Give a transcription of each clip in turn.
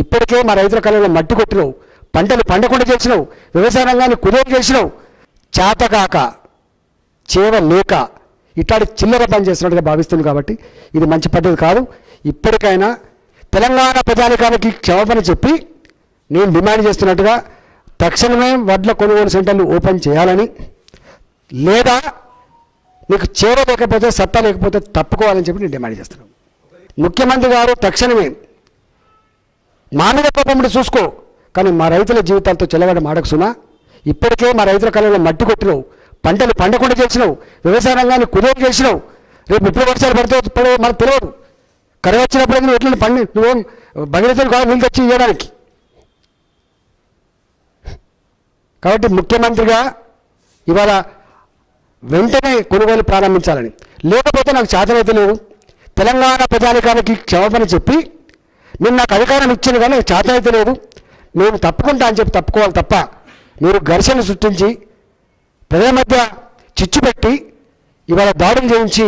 ఇప్పటికే మా రైతుల కళలో మట్టి కొట్టినవు. పంటలు పండకుండా చేసినావు. వ్యవసాయ రంగాన్ని కుదేలు చేసినావు. చేతకాక చేవ లేక ఇట్లాంటి చిల్లర పని చేస్తున్నట్టుగా భావిస్తుంది కాబట్టి ఇది మంచి పద్ధతి కాదు. ఇప్పటికైనా తెలంగాణ ప్రజానికానికి క్షమాపణ చెప్పి నేను డిమాండ్ చేస్తున్నట్టుగా తక్షణమే వడ్ల కొనుగోలు సెంటర్లు ఓపెన్ చేయాలని లేదా నీకు చేర లేకపోతే సత్తా లేకపోతే తప్పుకోవాలని చెప్పి నేను డిమాండ్ చేస్తున్నాను. ముఖ్యమంత్రి గారు తక్షణమే మా మీద చూసుకో. కానీ మా రైతుల జీవితాలతో చెలగడ మాడకు సుమా. ఇప్పటికే మా రైతుల కాలంలో మట్టి కొట్టినావు. పంటలు పండకుండా చేసినావు. వ్యవసాయ రంగాన్ని కుదేలు చేసినావు. రేపు ఇప్పుడు వర్షాలు పడితే పడే మనకు తెలియదు. కరువు వచ్చినప్పుడు నువ్వు ఎట్లా పండి నువ్వేం భగీరథులు కాదు నీళ్ళు తెచ్చి ఇవ్వడానికి. కాబట్టి ముఖ్యమంత్రిగా ఇవాళ వెంటనే కొనుగోలు ప్రారంభించాలని. లేకపోతే నాకు చేతనైతే లేదు. తెలంగాణ ప్రజానికానికి క్షమాపణ చెప్పి మీరు నాకు అధికారం ఇచ్చింది కానీ నాకు అయితే లేదు. నేను తప్పుకుంటా అని చెప్పి తప్పుకోవాలి తప్ప మీరు ఘర్షణ సృష్టించి ప్రజల మధ్య చిచ్చు పెట్టి ఇవాళ దాడులు చేయించి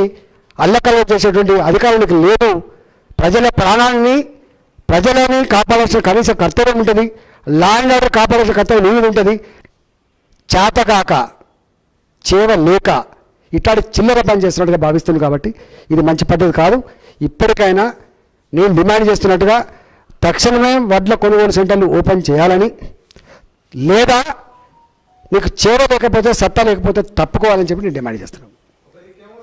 అల్లకల్లం చేసేటువంటి అధికారులకు లేదు. ప్రజల ప్రాణాన్ని ప్రజలని కాపాడాల్సిన కనీస కర్తవ్యం ఉంటుంది. లా అండ్ ఆర్డర్ కాపాడాల్సిన కర్తవ్యం నీళ్ళు ఉంటుంది. చేతకాక చేవ లేక ఇట్లాంటి చిల్లర పని చేస్తున్నట్టుగా భావిస్తుంది కాబట్టి ఇది మంచి పద్ధతి కాదు. ఇప్పటికైనా నేను డిమాండ్ చేస్తున్నట్టుగా తక్షణమే వడ్ల కొనుగోలు సెంటర్లు ఓపెన్ చేయాలని లేదా నీకు చేర లేకపోతే సత్తా లేకపోతే తప్పుకోవాలని చెప్పి నేను డిమాండ్ చేస్తున్నాను.